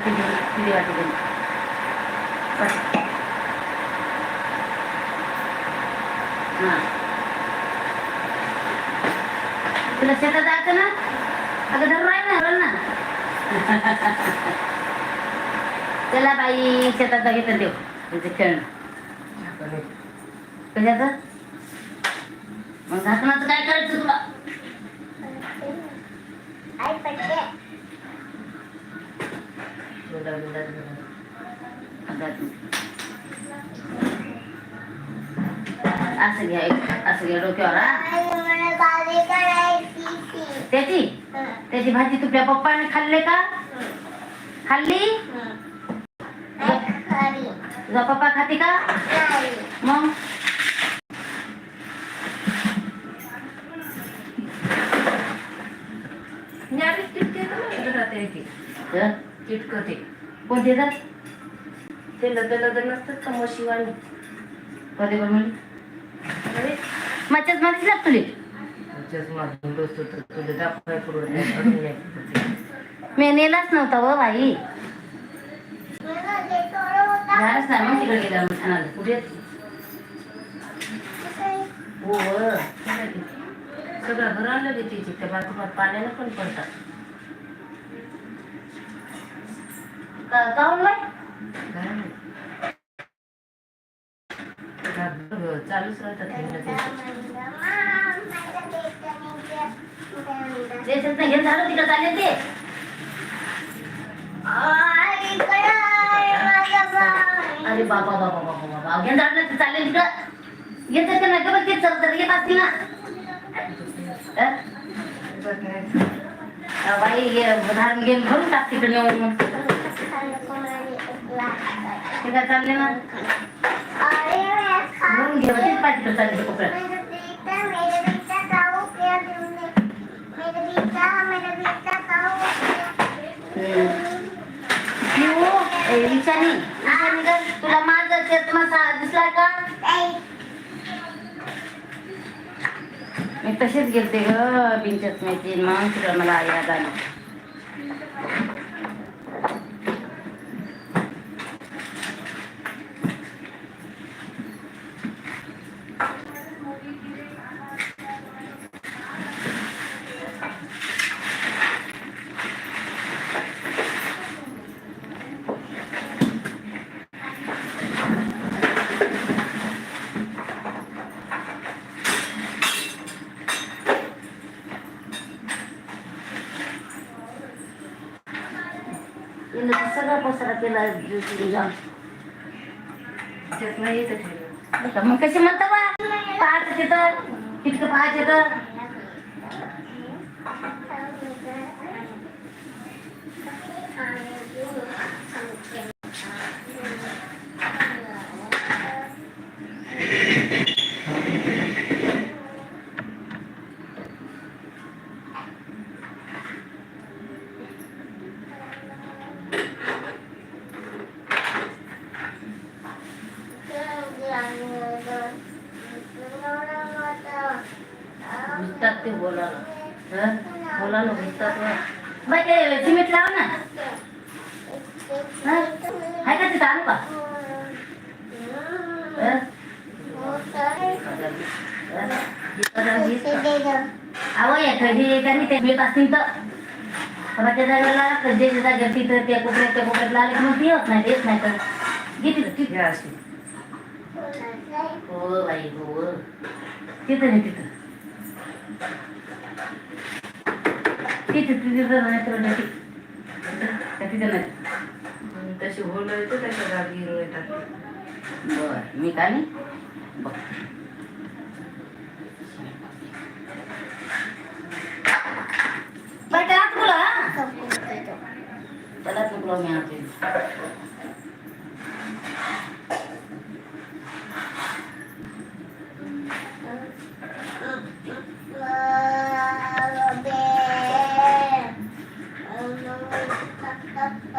किती हां तुला शेतात जायचं ना अगं धरून राहील ना ना चला बाई शेतात बघितलं देऊ तुझं खेळणं कशाचं मग झाकणाचं काय करायचं तुला असं घ्या असं घ्या डोक्यावर. त्याची त्याची भाजी तुझ्या पप्पाने खाल्ले का? खाल्ली? तुझा पप्पा खाते का? मग? हं? चिटकते कोणते जात ते लद लद नसतात का मशिवानी कधी पण म्हणे अरे मच्छच मध्येच लाग तुले चष्मा बसतो तर तुला दाखवाय करून नाही, अजून नाही. मी नेलाच नव्हता व बाई झालंच नाही मग तिकडे गेला मग ठाण्याला. कुठे हो व. सगळं घर गे तिची त्या बाजूला पाण्यानं पण पडतात का- काहून बाई चालूच राहतात हे झालं तिकडे चालले ते अरे बाबा बाबा बाबा बाबा घेऊन झालं ते चालले तिकडं येत का नाही गं ते चल येत असतील ना हं? बाई हे धारण घेऊन भरून टाक तिकडे नेऊन मग ते काय चालले ना? भरून घे तेच पाहिजे तिकडे चालले कोपऱ्यात तुला माझं चष्मा दिसला का? मी तसेच गेलते ग बिनचष्म्याची मग तुला मला याद आली. तिने सगळा पसारा केला जाऊन. आता मग कशी म्हणता बा? पाहायचं तिथं तितकं पाहायचं तर. घुसतात ते बोलायला हं? बोलायला घुसतात व. बाई ते सिमेंट लाव ना हं? आहे का तिथं आणू का हं? हं? इकडं वीस का? अहो येतं हे त्यांनी ते मिळत असतील तर पण त्या जागेला ज्याच्या जागेवर तिथं त्या कोपऱ्यात त्या कोपऱ्यात लागले की मग ते होत नाही देत नाही तर घे तिथं तिथं हे अशी. हो बाई हो तिथं नाही तिथं तिथं तिथं नाही तर नाही तिथं नाही तशी होलं येतं त्याच्या जागी हिरो येतात. बर मी का नाही? बघ. बरं त्याला तुला त्याला तुला मी आणते